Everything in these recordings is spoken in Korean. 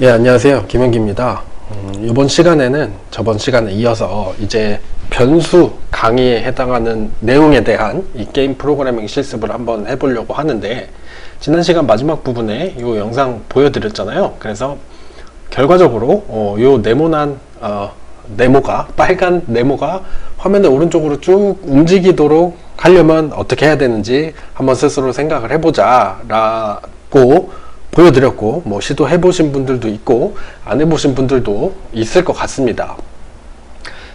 예, 안녕하세요. 김현기입니다. 음, 이번 시간에는 저번 시간에 이어서 이제 변수 강의에 해당하는 내용에 대한 이 게임 프로그래밍 실습을 한번 해보려고 하는데, 지난 시간 마지막 부분에 이 영상 보여드렸잖아요. 그래서 결과적으로 어, 요 네모난 어, 네모가 빨간 네모가 화면의 오른쪽으로 쭉 움직이도록 하려면 어떻게 해야 되는지 한번 스스로 생각을 해보자 라고 보여드렸고 뭐 시도해 보신 분들도 있고 안 해보신 분들도 있을 것 같습니다.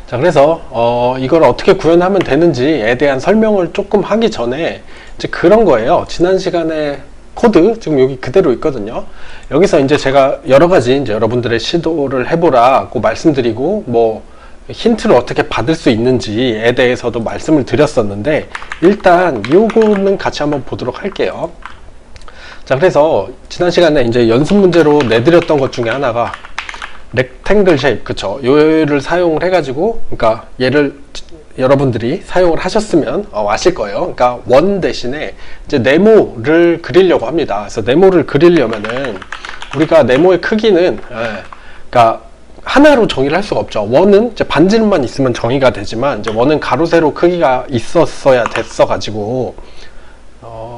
자 그래서 어, 이걸 어떻게 구현하면 되는지에 대한 설명을 조금 하기 전에 이제 그런 거예요. 지난 시간에 코드 지금 여기 그대로 있거든요. 여기서 이제 제가 여러 가지 이제 여러분들의 시도를 해보라고 말씀드리고 뭐 힌트를 어떻게 받을 수 있는지에 대해서도 말씀을 드렸었는데 일단 요거는 같이 한번 보도록 할게요. 자 그래서 지난 시간에 이제 연습 문제로 내드렸던 것 중에 하나가 렉탱글 쉐입 그쵸? 요를 사용을 해 가지고 그러니까 얘를 여러분들이 사용을 하셨으면 어, 아실 거예요. 그러니까 원 대신에 이제 네모를 그리려고 합니다. 그래서 네모를 그리려면은 우리가 네모의 크기는 예, 그러니까 하나로 정의를 할 수가 없죠. 원은 이제 반지름만 있으면 정의가 되지만 이제 원은 가로 세로 크기가 있었어야 됐어 가지고 어, 예.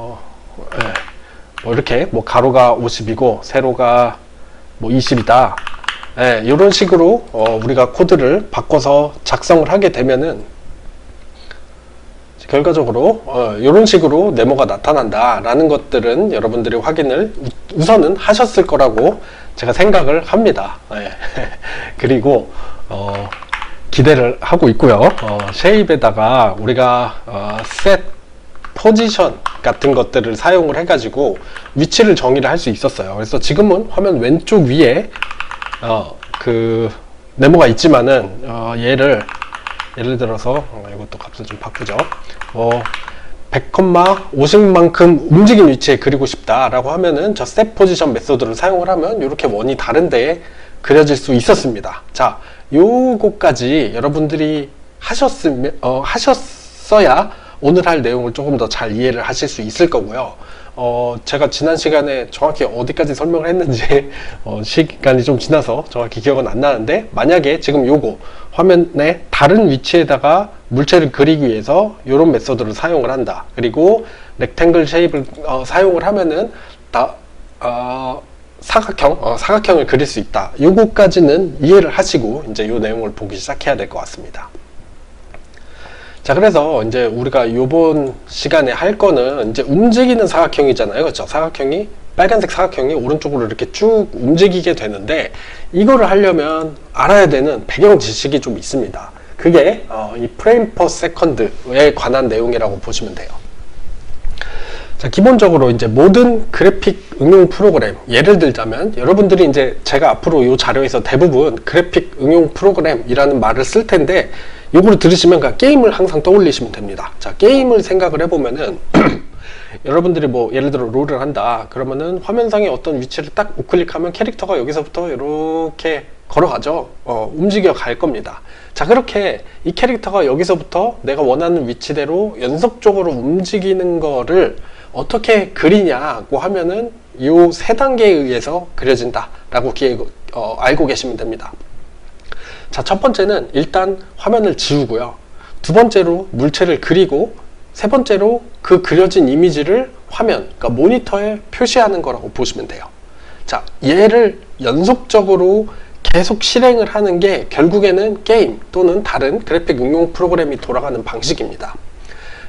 뭐 이렇게 뭐 가로가 50이고 세로가 뭐 20이다. 예, 이런 식으로 어, 우리가 코드를 바꿔서 작성을 하게 되면은 결과적으로 어, 이런 식으로 네모가 나타난다 라는 것들은 여러분들이 확인을 우- 우선은 하셨을 거라고 제가 생각을 합니다. 예. 그리고 어, 기대를 하고 있고요. 어, 쉐입에다가 우리가 어, set 포지션 같은 것들을 사용을 해가지고 위치를 정의를 할 수 있었어요. 그래서 지금은 화면 왼쪽 위에 어, 그 네모가 있지만은 어, 얘를 예를 들어서 어, 이것도 값을 좀 바꾸죠. 어, 100,50만큼 움직인 위치에 그리고 싶다라고 하면은 저 set 포지션 메소드를 사용을 하면 이렇게 원이 다른 데에 그려질 수 있었습니다. 자, 요거까지 여러분들이 하셨으면 어, 하셨어야 오늘 할 내용을 조금 더 잘 이해를 하실 수 있을 거고요. 어, 제가 지난 시간에 정확히 어디까지 설명을 했는지, 어, 시간이 좀 지나서 정확히 기억은 안 나는데, 만약에 지금 요거, 화면의 다른 위치에다가 물체를 그리기 위해서 이런 메소드를 사용을 한다. 그리고 렉탱글 쉐입을 어, 사용을 하면은, 다, 어, 사각형, 어, 사각형을 그릴 수 있다. 요거까지는 이해를 하시고, 이제 요 내용을 보기 시작해야 될 것 같습니다. 자, 그래서 이제 우리가 요번 시간에 할 거는 이제 움직이는 사각형이잖아요. 그렇죠? 사각형이 빨간색 사각형이 오른쪽으로 이렇게 쭉 움직이게 되는데 이거를 하려면 알아야 되는 배경 지식이 좀 있습니다. 그게 어, 이 프레임 퍼 세컨드에 관한 내용이라고 보시면 돼요. 자, 기본적으로 이제 모든 그래픽 응용 프로그램, 예를 들자면 여러분들이 이제 제가 앞으로 이 자료에서 대부분 그래픽 응용 프로그램이라는 말을 쓸 텐데 이거를 들으시면 게임을 항상 떠올리시면 됩니다. 자, 게임을 생각을 해보면은 여러분들이 뭐 예를 들어 롤을 한다. 그러면은 화면상에 어떤 위치를 딱 우클릭하면 캐릭터가 여기서부터 이렇게 걸어가죠. 어, 움직여 갈 겁니다. 자 그렇게 이 캐릭터가 여기서부터 내가 원하는 위치대로 연속적으로 움직이는 거를 어떻게 그리냐고 하면은 요세 단계에 의해서 그려진다 라고 기획, 어, 알고 계시면 됩니다 자 첫 번째는 일단 화면을 지우고요 두 번째로 물체를 그리고 세 번째로 그 그려진 이미지를 화면, 그러니까 모니터에 표시하는 거라고 보시면 돼요. 자, 얘를 연속적으로 계속 실행을 하는 게 결국에는 게임 또는 다른 그래픽 응용 프로그램이 돌아가는 방식입니다.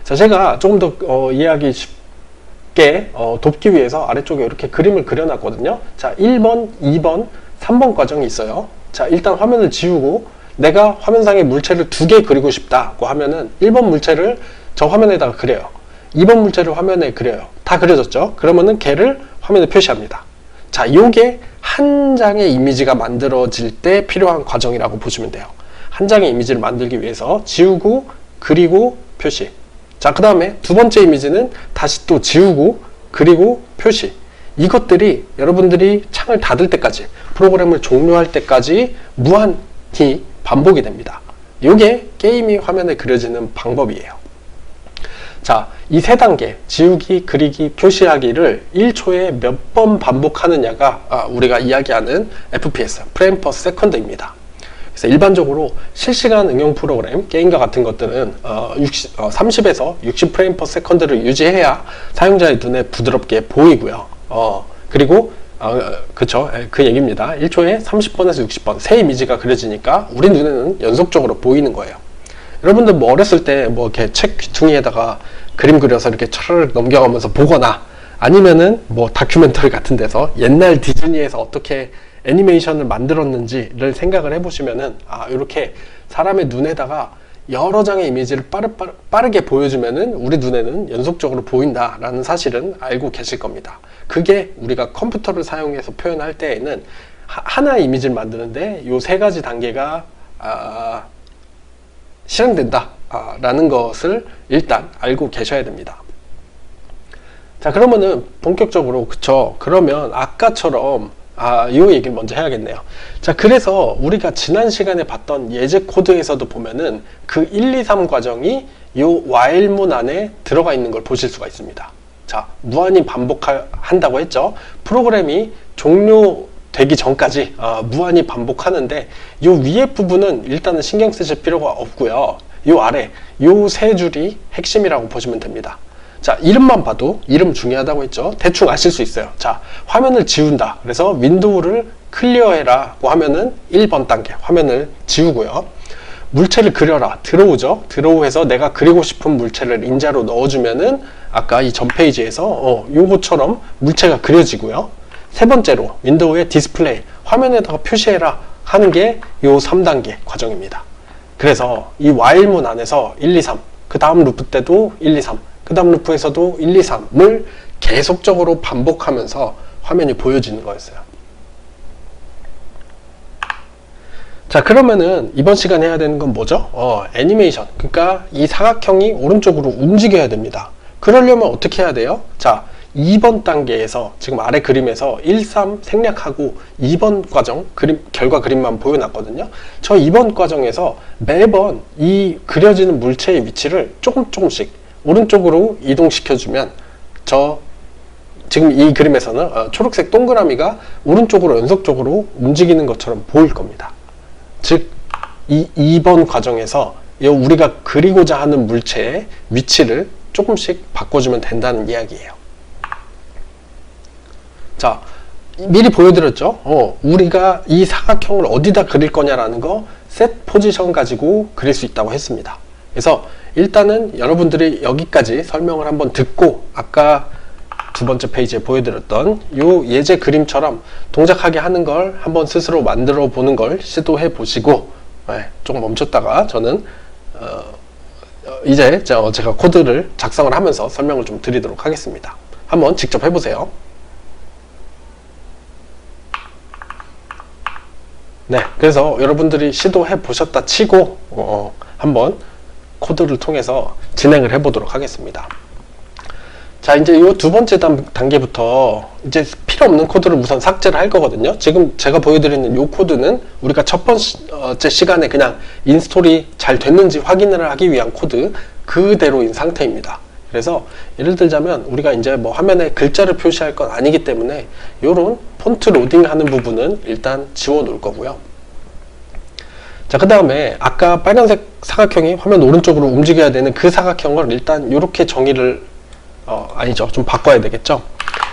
자, 제가 조금 더 어, 이해하기 쉽게 어, 돕기 위해서 아래쪽에 이렇게 그림을 그려놨거든요. 자, 1번, 2번, 3번 과정이 있어요. 자, 일단 화면을 지우고 내가 화면상에 물체를 두 개 그리고 싶다고 하면은 1번 물체를 저 화면에다가 그려요. 2번 물체를 화면에 그려요. 다 그려졌죠? 그러면은 걔를 화면에 표시합니다. 자, 요게 한 장의 이미지가 만들어질 때 필요한 과정이라고 보시면 돼요. 한 장의 이미지를 만들기 위해서 지우고 그리고 표시. 자, 그 다음에 두 번째 이미지는 다시 또 지우고 그리고 표시. 이것들이 여러분들이 창을 닫을 때까지 프로그램을 종료할 때까지 무한히 반복이 됩니다. 이게 게임이 화면에 그려지는 방법이에요. 자, 이 세 단계, 지우기, 그리기, 표시하기를 1초에 몇 번 반복하느냐가 아, 우리가 이야기하는 FPS, 프레임 퍼 세컨드입니다. 그래서 일반적으로 실시간 응용 프로그램, 게임과 같은 것들은 어, 60, 어, 30에서 60 프레임 퍼 세컨드를 유지해야 사용자의 눈에 부드럽게 보이고요. 어, 그리고 어, 그쵸. 예, 그 얘기입니다. 1초에 30번에서 60번. 새 이미지가 그려지니까 우리 눈에는 연속적으로 보이는 거예요. 여러분들 뭐 어렸을 때 뭐 이렇게 책 귀퉁이에다가 그림 그려서 이렇게 차라리 넘겨가면서 보거나 아니면은 뭐 다큐멘터리 같은 데서 옛날 디즈니에서 어떻게 애니메이션을 만들었는지를 생각을 해보시면은 아 이렇게 사람의 눈에다가 여러 장의 이미지를 빠르, 빠르, 빠르 게 보여주면은 우리 눈에는 연속적으로 보인다라는 사실은 알고 계실 겁니다. 그게 우리가 컴퓨터를 사용해서 표현할 때에는 하, 하나의 이미지를 만드는데 요 세 가지 단계가 아, 실행된다 라는 것을 일단 알고 계셔야 됩니다. 자 그러면은 본격적으로 그쵸 그러면 아까처럼 아, 이 얘기를 먼저 해야겠네요. 자, 그래서 우리가 지난 시간에 봤던 예제 코드에서도 보면은 그 1, 2, 3 과정이 이 while문 안에 들어가 있는 걸 보실 수가 있습니다. 자, 무한히 반복한다고 했죠. 프로그램이 종료되기 전까지 어, 무한히 반복하는데 이 위에 부분은 일단은 신경 쓰실 필요가 없고요. 이 아래 이세 줄이 핵심이라고 보시면 됩니다. 자, 이름만 봐도 이름 중요하다고 했죠. 대충 아실 수 있어요. 자, 화면을 지운다. 그래서 윈도우를 클리어해라 고 하면은 1번 단계 화면을 지우고요. 물체를 그려라. 들어오죠. 들어오해서 내가 그리고 싶은 물체를 인자로 넣어주면은 아까 이 전 페이지에서 어, 요거처럼 물체가 그려지고요. 세 번째로 윈도우의 디스플레이 화면에다가 표시해라 하는 게 요 3단계 과정입니다. 그래서 이 while문 안에서 1, 2, 3, 그 다음 루프 때도 1, 2, 3, 그 다음 루프에서도 1, 2, 3을 계속적으로 반복하면서 화면이 보여지는 거였어요. 자 그러면은 이번 시간에 해야 되는 건 뭐죠? 어, 애니메이션 그러니까 이 사각형이 오른쪽으로 움직여야 됩니다. 그러려면 어떻게 해야 돼요? 자 2번 단계에서 지금 아래 그림에서 1, 3 생략하고 2번 과정 그림 결과 그림만 보여놨거든요. 저 2번 과정에서 매번 이 그려지는 물체의 위치를 조금 조금씩 오른쪽으로 이동시켜주면 저 지금 이 그림에서는 어, 초록색 동그라미가 오른쪽으로 연속적으로 움직이는 것처럼 보일 겁니다. 즉, 이 2번 과정에서 이 우리가 그리고자 하는 물체의 위치를 조금씩 바꿔주면 된다는 이야기예요. 자, 미리 보여드렸죠? 어, 우리가 이 사각형을 어디다 그릴 거냐라는 거, 셋 포지션 가지고 그릴 수 있다고 했습니다. 그래서 일단은 여러분들이 여기까지 설명을 한번 듣고, 아까 두 번째 페이지에 보여드렸던 이 예제 그림처럼 동작하게 하는 걸 한번 스스로 만들어 보는 걸 시도해 보시고, 네, 조금 멈췄다가 저는, 어, 이제 제가 코드를 작성을 하면서 설명을 좀 드리도록 하겠습니다. 한번 직접 해보세요. 네, 그래서 여러분들이 시도해 보셨다 치고 어, 한번 코드를 통해서 진행을 해 보도록 하겠습니다. 자, 이제 이 두 번째 단계부터 이제 필요 없는 코드를 우선 삭제를 할 거거든요. 지금 제가 보여드리는 이 코드는 우리가 첫 번째 시간에 그냥 인스톨이 잘 됐는지 확인을 하기 위한 코드 그대로인 상태입니다. 그래서 예를 들자면 우리가 이제 뭐 화면에 글자를 표시할 건 아니기 때문에 이런 폰트 로딩 하는 부분은 일단 지워 놓을 거고요. 자, 그 다음에 아까 빨간색 사각형이 화면 오른쪽으로 움직여야 되는 그 사각형을 일단 이렇게 정의를 어, 아니죠. 좀 바꿔야 되겠죠.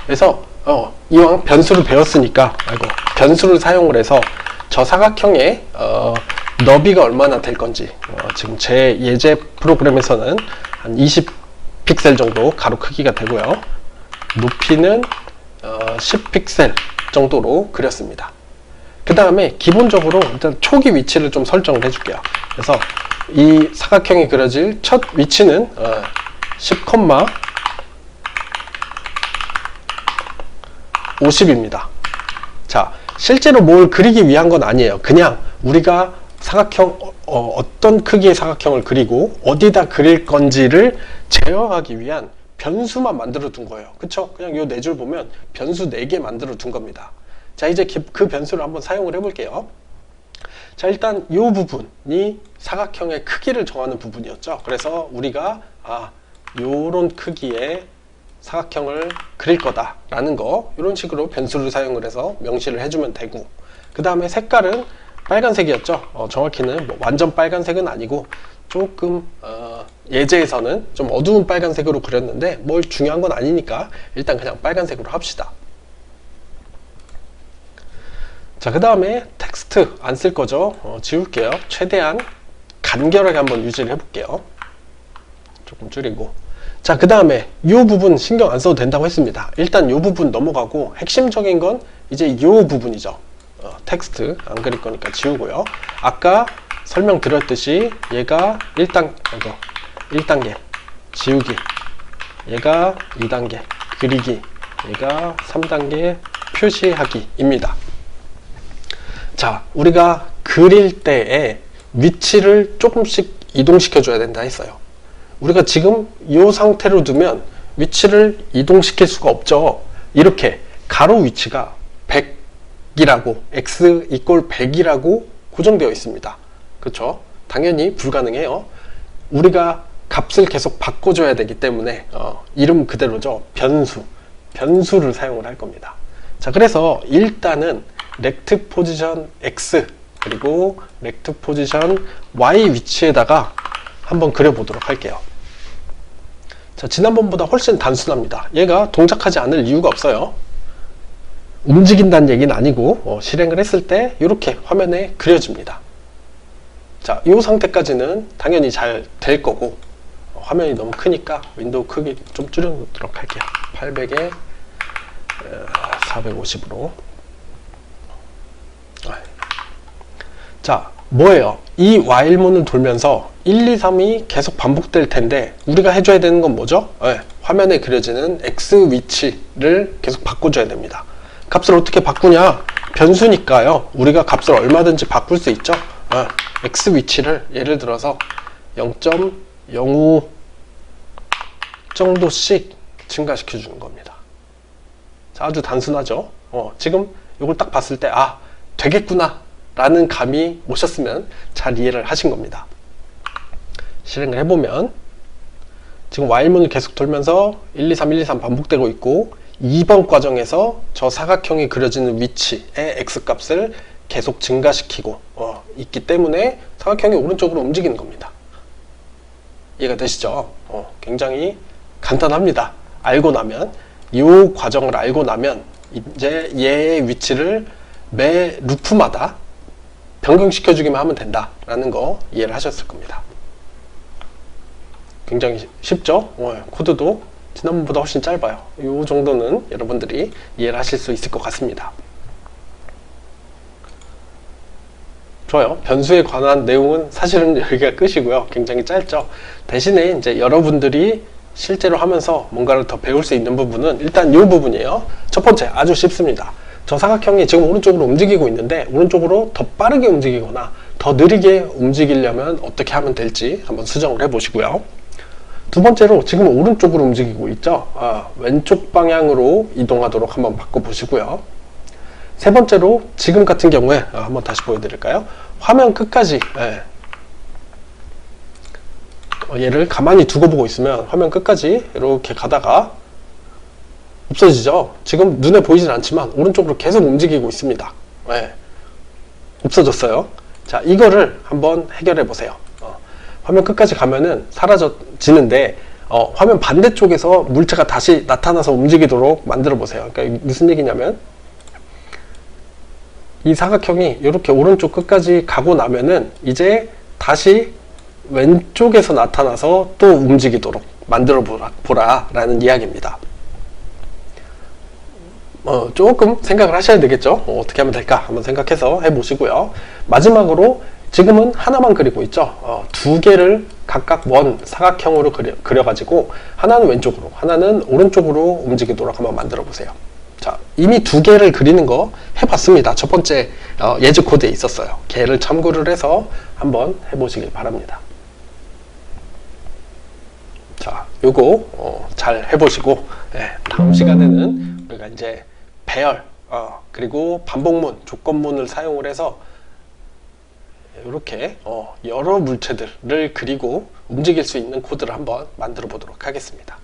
그래서 어, 이왕 변수를 배웠으니까 아이고, 변수를 사용을 해서 저 사각형의 어, 너비가 얼마나 될 건지 어, 지금 제 예제 프로그램에서는 한 20 픽셀 정도 가로 크기가 되고요. 높이는 어, 10픽셀 정도로 그렸습니다. 그 다음에 기본적으로 일단 초기 위치를 좀 설정을 해줄게요. 그래서 이 사각형이 그려질 첫 위치는 어, 10, 50입니다. 자, 실제로 뭘 그리기 위한 건 아니에요. 그냥 우리가 사각형 어, 떤 크기의 사각형을 그리고 어디다 그릴 건지를 제어하기 위한 변수만 만들어 둔 거예요. 그쵸? 그냥 요 네 줄 보면 변수 네 개 만들어 둔 겁니다. 자, 이제 그 변수를 한번 사용을 해볼게요. 자, 일단 이 부분이 사각형의 크기를 정하는 부분이었죠. 그래서 우리가 아, 요런 크기의 사각형을 그릴 거다 라는 거 이런 식으로 변수를 사용을 해서 명시를 해주면 되고 그 다음에 색깔은 빨간색이었죠 어, 정확히는 뭐 완전 빨간색은 아니고 조금 어, 예제에서는 좀 어두운 빨간색으로 그렸는데 뭘 중요한 건 아니니까 일단 그냥 빨간색으로 합시다 자 그 다음에 텍스트 안 쓸 거죠? 어, 지울게요. 최대한 간결하게 한번 유지를 해볼게요. 조금 줄이고. 자 그 다음에 이 부분 신경 안 써도 된다고 했습니다. 일단 이 부분 넘어가고 핵심적인 건 이제 이 부분이죠. 어, 텍스트 안 그릴 거니까 지우고요. 아까 설명드렸듯이 얘가 1단, 이거 1단계 지우기 얘가 2단계 그리기 얘가 3단계 표시하기입니다 자 우리가 그릴 때에 위치를 조금씩 이동시켜 줘야 된다 했어요 우리가 지금 이 상태로 두면 위치를 이동시킬 수가 없죠. 이렇게 가로 위치가 100이라고 x 이꼴 100이라고 고정되어 있습니다. 그렇죠? 당연히 불가능해요. 우리가 값을 계속 바꿔줘야 되기 때문에 어, 이름 그대로죠. 변수. 변수를 사용을 할 겁니다. 자, 그래서 일단은 렉트 포지션 x 그리고 렉트 포지션 y 위치에다가 한번 그려보도록 할게요. 자, 지난번보다 훨씬 단순합니다. 얘가 동작하지 않을 이유가 없어요. 움직인다는 얘기는 아니고 어, 실행을 했을 때 이렇게 화면에 그려집니다. 자, 이 상태까지는 당연히 잘 될 거고 어, 화면이 너무 크니까 윈도우 크기 좀 줄여놓도록 할게요. 800에 450으로 자, 뭐예요? 이 while문을 돌면서 1, 2, 3이 계속 반복될 텐데 우리가 해줘야 되는 건 뭐죠? 네, 화면에 그려지는 x 위치를 계속 바꿔줘야 됩니다. 값을 어떻게 바꾸냐? 변수니까요. 우리가 값을 얼마든지 바꿀 수 있죠. 네, x 위치를 예를 들어서 0.05 정도씩 증가시켜 주는 겁니다. 자, 아주 단순하죠. 어, 지금 이걸 딱 봤을 때 아, 되겠구나 라는 감이 오셨으면 잘 이해를 하신 겁니다. 실행을 해보면 지금 while문을 계속 돌면서 1, 2, 3, 1, 2, 3 반복되고 있고 2번 과정에서 저 사각형이 그려지는 위치의 x값을 계속 증가시키고 어, 있기 때문에 사각형이 오른쪽으로 움직이는 겁니다. 이해가 되시죠? 어, 굉장히 간단합니다. 알고 나면 이 과정을 알고 나면 이제 얘의 위치를 매 루프마다 변경시켜주기만 하면 된다라는 거 이해를 하셨을 겁니다. 굉장히 쉽죠? 어, 코드도 지난번보다 훨씬 짧아요. 이 정도는 여러분들이 이해를 하실 수 있을 것 같습니다. 좋아요. 변수에 관한 내용은 사실은 여기가 끝이고요. 굉장히 짧죠. 대신에 이제 여러분들이 실제로 하면서 뭔가를 더 배울 수 있는 부분은 일단 이 부분이에요. 첫 번째, 아주 쉽습니다. 저 사각형이 지금 오른쪽으로 움직이고 있는데 오른쪽으로 더 빠르게 움직이거나 더 느리게 움직이려면 어떻게 하면 될지 한번 수정을 해 보시고요. 두 번째로 지금 오른쪽으로 움직이고 있죠. 아, 왼쪽 방향으로 이동하도록 한번 바꿔 보시고요. 세 번째로 지금 같은 경우에 아, 한번 다시 보여드릴까요? 화면 끝까지 예. 어, 얘를 가만히 두고 보고 있으면 화면 끝까지 이렇게 가다가 없어지죠. 지금 눈에 보이진 않지만 오른쪽으로 계속 움직이고 있습니다. 네. 없어졌어요. 자, 이거를 한번 해결해 보세요. 어, 화면 끝까지 가면은 사라져지는데 어, 화면 반대쪽에서 물체가 다시 나타나서 움직이도록 만들어 보세요. 그러니까 무슨 얘기냐면 이 사각형이 이렇게 오른쪽 끝까지 가고 나면은 이제 다시 왼쪽에서 나타나서 또 움직이도록 만들어 보라, 보라 라는 이야기입니다. 어, 조금 생각을 하셔야 되겠죠. 어, 떻게 하면 될까 한번 생각해서 해보시고요. 마지막으로 지금은 하나만 그리고 있죠. 어, 두 개를 각각 원 사각형으로 그려, 그려 가지고 하나는 왼쪽으로 하나는 오른쪽으로 움직이도록 한번 만들어 보세요. 자, 이미 두 개를 그리는 거 해봤습니다. 첫 번째 어, 예제 코드에 있었어요. 걔를 참고를 해서 한번 해보시길 바랍니다. 자, 요거 어, 잘 해보시고 네, 다음 시간에는 우리가 이제 배열 어, 그리고 반복문, 조건문을 사용을 해서 이렇게 어, 여러 물체들을 그리고 움직일 수 있는 코드를 한번 만들어 보도록 하겠습니다.